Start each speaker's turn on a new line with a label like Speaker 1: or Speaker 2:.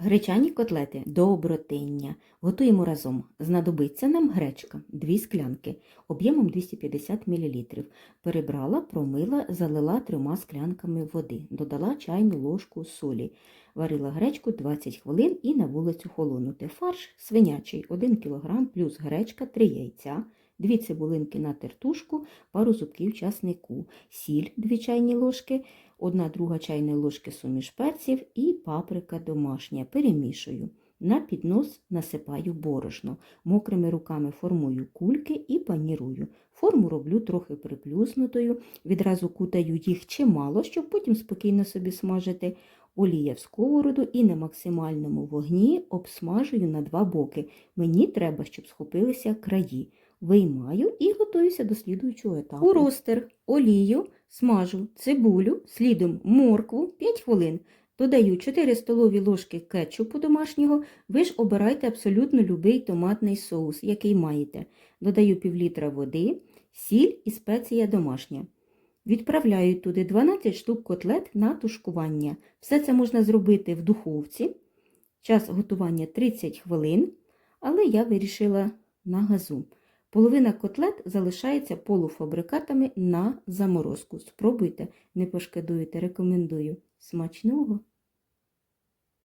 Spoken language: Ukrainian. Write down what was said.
Speaker 1: Гречані котлети добротиння. Готуємо разом. Знадобиться нам гречка, 2 склянки, об'ємом 250 мл. Перебрала, промила, залила трьома склянками води, додала чайну ложку солі. Варила гречку 20 хвилин і на вулицю холонути. Фарш свинячий 1 кг плюс гречка 3 яйця, 2 цибулинки на тертушку, пару зубків часнику, сіль 2 чайні ложки, 1 друга чайної ложки суміш перців і паприка домашня. Перемішую. На піднос насипаю борошно. Мокрими руками формую кульки і панірую. Форму роблю трохи приплюснутою, відразу кутаю їх чимало, щоб потім спокійно собі смажити. Олія в сковороду і на максимальному вогні обсмажую на два боки. Мені треба, щоб схопилися краї. Виймаю і готуюся до слідуючого етапу. У ростер олію смажу цибулю, слідом моркву 5 хвилин. Додаю 4 столові ложки кетчупу домашнього. Ви ж обирайте абсолютно любий томатний соус, який маєте. Додаю пів літра води, сіль і спеція домашня. Відправляю туди 12 штук котлет на тушкування. Все це можна зробити в духовці. Час готування 30 хвилин, але я вирішила на газу. Половина котлет залишається полуфабрикатами на заморозку. Спробуйте, не пошкодуєте, рекомендую. Смачного!